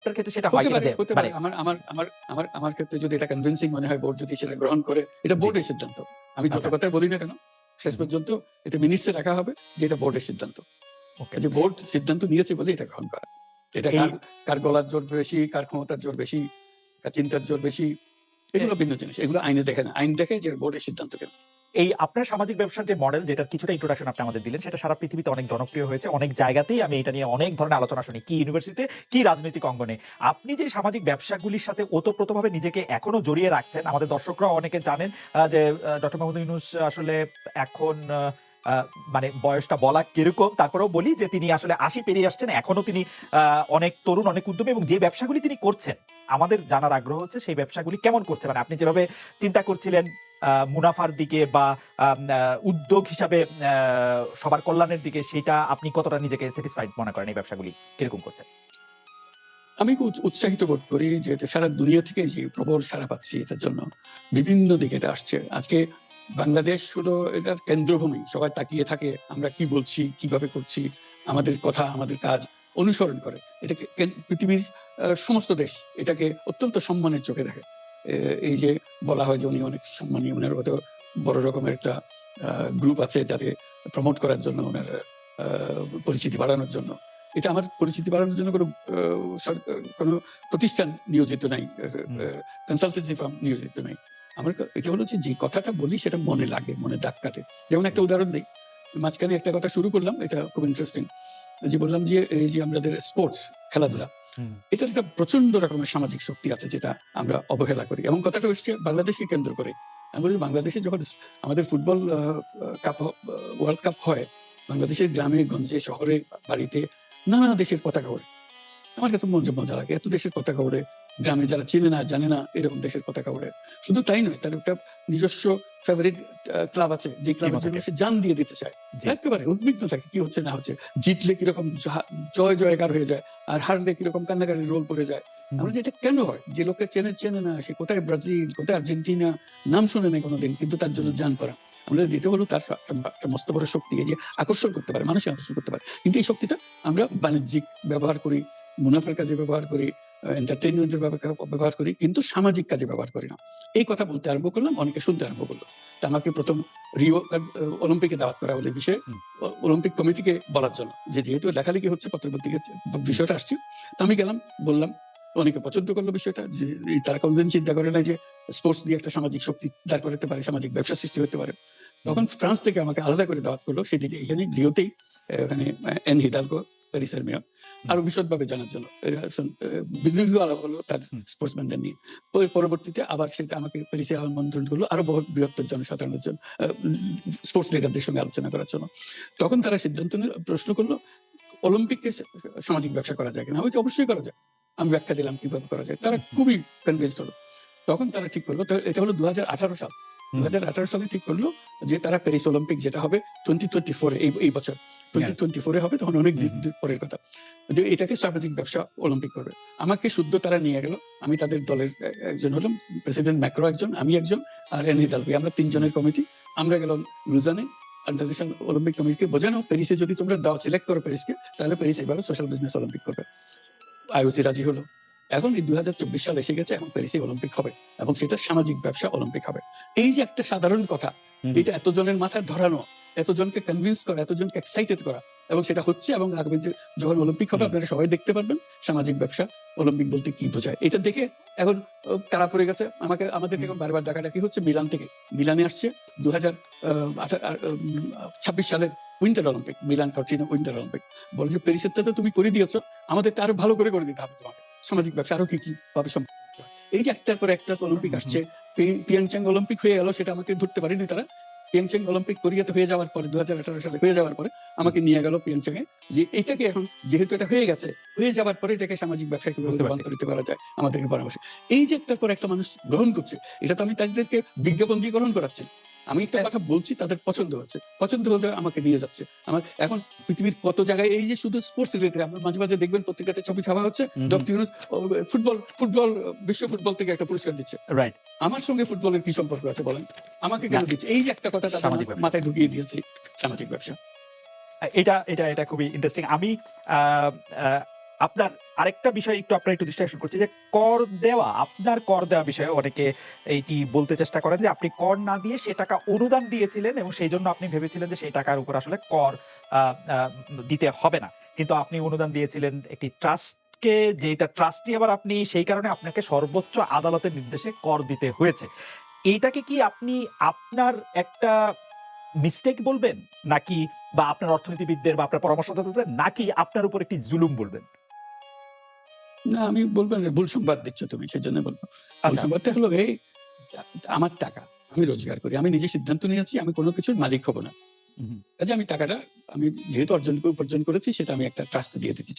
আপনার ক্ষেত্রে সেটা হয় কিনা যে হতে মানে পারে। আমার আমার আমার আমার আমার ক্ষেত্রে যদি এটা কনভিন্সিং মনে হয় বোর্ড যদি সেটা গ্রহণ করে এটা বোর্ডের সিদ্ধান্ত। আমি যত আচ্ছা। কথাই বলি না কেন শেষ পর্যন্ত এটা মিনিটসে রাখা হবে যে এটা বোর্ডের সিদ্ধান্ত। যে বোর্ড সিদ্ধান্ত নিয়েছে বলে এটা গ্রহণ করা। এটা কার কার গলার জোর বেশি কার ক্ষমতার জোর বেশি কার চিন্তার জোর বেশি এগুলো ভিন্ন জিনিস। এগুলো আইনে দেখে না। আইন দেখে যে বোর্ডের সিদ্ধান্ত কেন? এই আপনার সামাজিক ব্যবসার যে মডেল যেটার কিছুটা ইন্ট্রোডাকশন আপনি আমাদের দিলেন, সেটা সারা পৃথিবীতে অনেক জনপ্রিয় হয়েছে, অনেক জায়গাতেই আমি এটা নিয়ে অনেক ধরনের আলোচনা শুনি। কি ইউনিভার্সিটিতে কি রাজনৈতিক অঙ্গনে? আপনি যে সামাজিক ব্যবসাগুলির সাথে ওতপ্রোতভাবে নিজেকে এখনও জড়িয়ে রাখছেন, আমাদের দর্শকরা অনেকে জানেন যে ডক্টর মোহাম্মদ ইউনুস আসলে এখন মানে বয়সটা বলা কীরকম, তারপরেও বলি যে তিনি আসলে আশি পেরিয়ে আসছেন, এখনও তিনি অনেক তরুণ, অনেক উদ্যমী এবং যে ব্যবসাগুলি তিনি করছেন, আমাদের জানার আগ্রহ হচ্ছে সেই ব্যবসাগুলি কেমন করছে? মানে আপনি যেভাবে চিন্তা করছিলেন মুনাফার দিকে বা উদ্যোগ হিসাবে সবার কল্যাণের দিকে সেটা আপনি কতটা নিজেকে স্যাটিসফাইড মনে করেন এই ব্যবসাগুলি? কীরকম করছেন? আমি উৎসাহিত বোধ করি যে সারা দুনিয়া থেকে যে প্রবল সারা পাচ্ছি এটার জন্য বিভিন্ন দিকে এটা আসছে। আজকে বাংলাদেশ হলো এটার কেন্দ্রভূমি, সবাই তাকিয়ে থাকে আমরা কি বলছি, কীভাবে করছি, আমাদের কথা, আমাদের কাজ অনুসরণ করে। এটাকে পৃথিবীর সমস্ত দেশ এটাকে অত্যন্ত সম্মানের চোখে দেখে। এই যে বলা হয় যে উনি অনেক সম্মানী ওনার হয়তো বড় রকমের একটা গ্রুপ আছে যাতে প্রমোট করার জন্য ওনার পরিচিতি বাড়ানোর জন্য। এটা আমার পরিচিতি বাড়ানোর জন্য কোনো কোনো প্রতিষ্ঠান নিয়োজিত নাই কনসালটেন্সি ফার্ম নিয়োজিত নাই। আমার এটা হলো যে যে কথাটা বলি সেটা মনে লাগে মনে দাগ কাটে। যেমন একটা উদাহরণ দিই মাঝখানে একটা কথা শুরু করলাম এটা খুব ইন্টারেস্টিং যে বললাম যে এই যে আমাদের স্পোর্টস খেলাধুলা এটার একটা প্রচণ্ড রকমের সামাজিক শক্তি আছে যেটা আমরা অবহেলা করি। এবং কথাটা হচ্ছে বাংলাদেশকে কেন্দ্র করে। আমি বলছি বাংলাদেশে যখন আমাদের ফুটবল কাপ ওয়ার্ল্ড কাপ হয়, বাংলাদেশের গ্রামে, গঞ্জে, শহরে, বাড়িতে নানা দেশের পতাকা ওড়ে। আমার কাছে মজা মজা লাগে। এত দেশের পতাকা ওড়ে গ্রামে যারা চেনে না জানে না এরকম দেশের পতাকা ওড়ে শুধু তাই নয় তার একটা নিজস্ব ফেভারিট ক্লাব আছে যে জন্য সে জান দিয়ে দিতে চায়। একেবারে উদ্বিগ্ন থাকে কি হচ্ছে না হচ্ছে। জিতলে কীরকম জয় জয়কার হয়ে যায় আর হারলে কীরকম কান্নাকাটির রোল পড়ে যায়। আমরা কেন হয়? যে লোককে চেনে চেনে না সে কোথায় ব্রাজিল কোথায় আর্জেন্টিনা নাম শুনে নেই কোনোদিন কিন্তু তার জন্য জান করা আমরা যেটা হলো তার একটা- মস্ত বড় শক্তি এই যে আকর্ষণ করতে পারে মানুষ আকর্ষণ করতে পারে। কিন্তু এই শক্তিটা আমরা বাণিজ্যিক ব্যবহার করি মুনাফার কাজে ব্যবহার করি এন্টারটেনমেন্টের ব্যবহার করি কিন্তু সামাজিক কাজে ব্যবহার করি না। এই কথা বলতে আরম্ভ করলাম অনেকে শুনতে আরম্ভ করল। তা আমাকে প্রথম রিও অলিম্পিকে দাওয়াত করা হলো বিষয়ে। অলিম্পিক কমিটিকে বলার জন্য। যে যেহেতু লেখালেখি হচ্ছে পত্রপত্রিকা বিষয়টা আসছে। তা আমি গেলাম বললাম অনেকে পছন্দ করল বিষয়টা যে তারা কোনদিন চিন্তা করে না যে স্পোর্টস দিয়ে একটা সামাজিক শক্তি দাঁড় করাতে পারে সামাজিক ব্যবসা সৃষ্টি হতে পারে। তখন ফ্রান্স থেকে আমাকে আলাদা করে দাওয়াত করল সেদিকে এখানে রিওতেই ওখানে এন হিদালগো প্যারিসের মেয়র আরও বিশদভাবে জানার জন্য দীর্ঘ আলাপ হলো তার স্পোর্টসম্যানদের নিয়ে। পরবর্তীতে আবার সেটা আমাকে প্যারিসে আমন্ত্রণ করল আরও বহু বৃহত্তর জনসাধারণের জন্য স্পোর্টস লিডারদের সঙ্গে আলোচনা করার জন্য। তখন তারা সিদ্ধান্ত নিল প্রশ্ন করল অলিম্পিককে সামাজিক ব্যবসা করা যায় কিনা? অবশ্যই করা যায়। আমি ব্যাখ্যা দিলাম কীভাবে করা যায়। তারা খুবই কনভিন্সড হলো। তখন তারা ঠিক করল এটা হলো দু হাজার আঠারো সাল। হুম। দু সালে ঠিক করল যে তারা প্যারিস অলিম্পিক যেটা হবে টোয়েন্টি টোয়েন্টি ফোরে এই বছর টোয়েন্টি টোয়েন্টি ফোরে হবে তখন অনেক দিন পরের কথা। যে এটাকে সামাজিক ব্যবসা অলিম্পিক করবে। আমাকে শুদ্ধ তারা নিয়ে গেল। আমি তাদের দলের একজন হলাম প্রেসিডেন্ট ম্যাক্রো একজন আমি একজন আর এনি দালবি। আমরা তিনজনের কমিটি আমরা গেলাম লুজানে ইন্টারন্যাশনাল অলিম্পিক কমিটিকে বোঝানো প্যারিসে যদি তোমরা দাও সিলেক্ট করো প্যারিসকে তাহলে প্যারিস এইভাবে সোশ্যাল বিজনেস অলিম্পিক করবে। আইওসি রাজি হলো। এখন এই দুই সাল এসে গেছে এখন প্যারিসে অলিম্পিক হবে এবং সেটা সামাজিক ব্যবসা অলিম্পিক হবে। এই যে একটা সাধারণ কথা এটা এতজনের মাথায় ধরানো এতজনকে কনভিন্স করা এতজনকে এক্সাইটেড করা এবং সেটা হচ্ছে এবং আগামী যে যখন অলিম্পিক হবে আপনারা সবাই দেখতে পারবেন সামাজিক ব্যবসা অলিম্পিক বলতে কি বোঝায়। এটা দেখে এখন তারা পড়ে গেছে আমাকে আমাদেরকে এখন বারবার ডাকাডাকি হচ্ছে মিলান থেকে। মিলানে আসছে দু হাজার ছাব্বিশ সালের winter Olympic Milan Cortina winter Olympic. বলে যে প্যারিসেরটা তো তুমি করে দিয়েছ আমাদেরটা আরও ভালো করে করে দিতে হবে তোমাকে। সামাজিক ব্যবসা আরও কি কি ভাবে সম্ভব এই যে একটার পর একটা অলিম্পিক। আসছে পিয়াংচাং অলিম্পিক হয়ে গেল সেটা আমাকে ধরতে পারেনি তারা। পিয়াংচাং অলিম্পিক কোরিয়াতে হয়ে যাওয়ার পরে দু হাজার আঠারো সালে হয়ে যাওয়ার পরে আমাকে নিয়ে গেল পিয়াংচাং এ যে এটাকে এখন যেহেতু এটা হয়ে গেছে হয়ে যাওয়ার পরে এটাকে সামাজিক ব্যবসায় কীভাবে রূপান্তরিত করা যায় আমাদেরকে পরামর্শ। এই যে একটার পর একটা মানুষ গ্রহণ করছে এটা তো আমি তাদেরকে বিজ্ঞাপন দিয়ে গ্রহণ করাচ্ছি। আমি একটা। কথা বলছি তাদের পছন্দ হচ্ছে। পছন্দ হলে আমাকে নিয়ে যাচ্ছে। আমার এখন পৃথিবীর কত জায়গায় এই যে শুধু স্পোর্টস রিলেটেড আমরা মাঝে মাঝে দেখবেন পত্রিকাতে ছবি ছাপা হচ্ছে ডক্টর ইউনুস ফুটবল ফুটবল বিশ্ব ফুটবল থেকে একটা পুরস্কার দিচ্ছে। রাইট আমার সঙ্গে ফুটবলের কি সম্পর্ক আছে বলেন? আমাকে কেন দিচ্ছে? এই যে একটা কথা তাদের মাথায় ঢুকিয়ে দিয়েছে সামাজিক ব্যবসা। এটা এটা এটা খুবই ইন্টারেস্টিং আমি আহ, আহ, আপনার আরেকটা বিষয় একটু আপনার একটু আকর্ষণ করছি, যে কর দেওয়া, আপনার কর দেওয়া বিষয়ে অনেকে এইটি বলতে চেষ্টা করেন যে আপনি কর না দিয়ে সে টাকা অনুদান দিয়েছিলেন এবং সেই জন্য আপনি ভেবেছিলেন যে সেই টাকার উপর আসলে কর দিতে হবে না। কিন্তু আপনি অনুদান দিয়েছিলেন একটি ট্রাস্টকে যেটা ট্রাস্টি আবার আপনি সেই কারণে আপনাকে সর্বোচ্চ আদালতের নির্দেশে কর দিতে হয়েছে। এইটাকে কি আপনি আপনার একটা মিস্টেক বলবেন? নাকি বা আপনার অর্থনীতিবিদদের বা আপনার পরামর্শদাতাদের? নাকি আপনার উপর একটি জুলুম বলবেন? না আমি বলব না ভুল সংবাদ দিচ্ছ তুমি সেই জন্য বলব। ভুল আচ্ছা। সংবাদটা হলো এই আমার টাকা আমি রোজগার করি আমি নিজে সিদ্ধান্ত নিয়েছি আমি কোনো কিছুর মালিক হব না। কাজে আমি টাকাটা আমি যেহেতু অর্জন করে- উপার্জন করেছি সেটা আমি একটা ট্রাস্ট দিয়ে দিতে চাই।